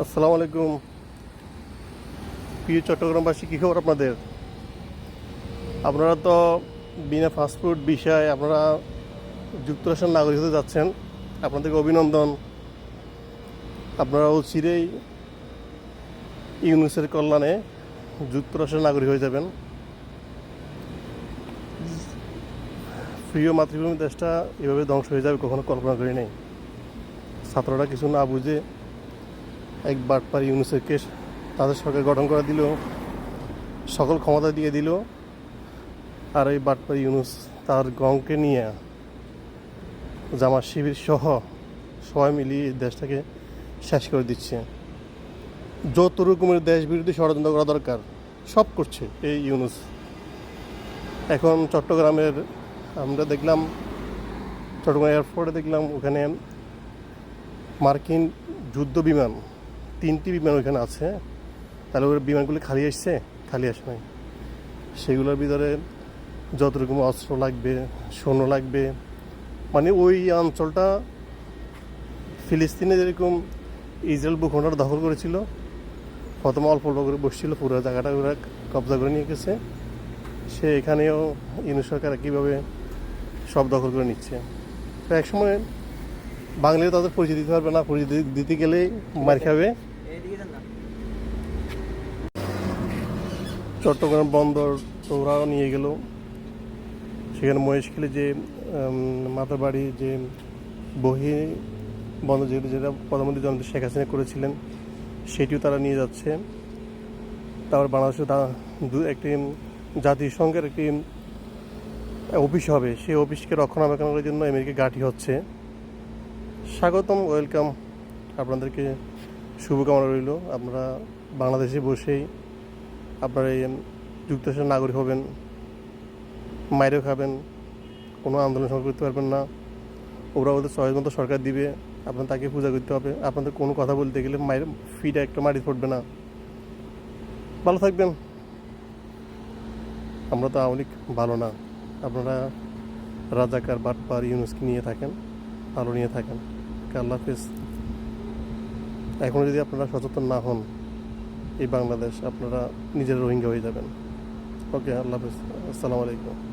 আসসালামু আলাইকুম। প্রিয় চট্টগ্রামবাসী, কী খবর আপনাদের? আপনারা তো বিনা ফাস্টফুড বিষয় আপনারা যুক্তরাষ্ট্রের নাগরিক হতে যাচ্ছেন। আপনাদেরকে অভিনন্দন। আপনারা চিরেই ইউনিসের কল্যাণে যুক্তরাষ্ট্রের নাগরিক হয়ে যাবেন। প্রিয় মাতৃভূমি দেশটা এভাবে ধ্বংস হয়ে যাবে, কখনো কল্পনা করি নাই। ছাত্ররা কিছু না বুঝে এক বাটপার ইউনিসেফকে তাদের সরকার গঠন করে দিল, সকল ক্ষমতা দিয়ে দিল। আর এই বাটপার ইউনুস তার গংকে নিয়ে জামা শিবির সহ সবাই মিলিয়ে দেশটাকে শেষ করে দিচ্ছে। যত রকমের দেশ বিরোধী ষড়যন্ত্র করা দরকার, সব করছে এই ইউনুস। এখন চট্টগ্রামের, আমরা দেখলাম চট্টগ্রাম এয়ারপোর্টে দেখলাম ওখানে মার্কিন যুদ্ধ বিমান তিনটি বিমান ওইখানে আছে। তাহলে ওই বিমানগুলি খালি আসছে? খালি আসে নাই। সেগুলোর ভিতরে যত রকম অস্ত্র লাগবে সৈন্য লাগবে মানে ওই অঞ্চলটা ফিলিস্তিনে যেরকম ইসরায়েল ভূখণ্ডটা দখল করেছিল, প্রথমে অল্প অল্প করে বসছিল, পুরো জায়গাটা ওরা কবজা করে নিয়ে গেছে। সে এখানেও ইউনিট সরকার কীভাবে সব দখল করে নিচ্ছে। তো একসময় বাঙালি তাদের পরিচয় দিতে পারবে না, পরিচয় দিতে গেলেই মার খাবে। চট্টগ্রাম বন্দর ওরাও নিয়ে গেল। সেখানে মহেশখালী যে মাতার বাড়ি যে বহি বন্দর যেটা যেটা প্রধানমন্ত্রী জনতা শেখ হাসিনা করেছিলেন, সেটিও তারা নিয়ে যাচ্ছে। তারপর বাংলাদেশে তা দু- একটি জাতিসংঘের একটি অফিস হবে। সেই অফিসকে রক্ষণাবেক্ষণের জন্য আমেরিকা গাঠি হচ্ছে। স্বাগতম, ওয়েলকাম। আপনাদেরকে শুভকামনা রইল। আপনারা বাংলাদেশে বসেই আপনার এই যুক্তরাষ্ট্রের নাগরিক হবেন, মাইরেও খাবেন, কোনো আন্দোলন সংগ্রহ করতে পারবেন না। ওরা ওদের চয়েস মতো সরকার দিবে আপনার তাকে পূজা করতে হবে। আপনাদের কোনো কথা বলতে গেলে মায়ের ফিটা একটা মাটি পড়বে না। ভালো থাকবেন। আমরা তো আওয়ামী লীগ ভালো না। আপনারা রাজাকার বাটপার ইউনুসকে নিয়ে থাকেন, ভালো নিয়ে থাকেন। আল্লাহ হাফিজ। এখনও যদি আপনারা সচেতন না হন এই বাংলাদেশ আপনারা নিজের রোহিঙ্গা হয়ে যাবেন। ওকে আল্লাহ হাফিজ। আসসালামু আলাইকুম।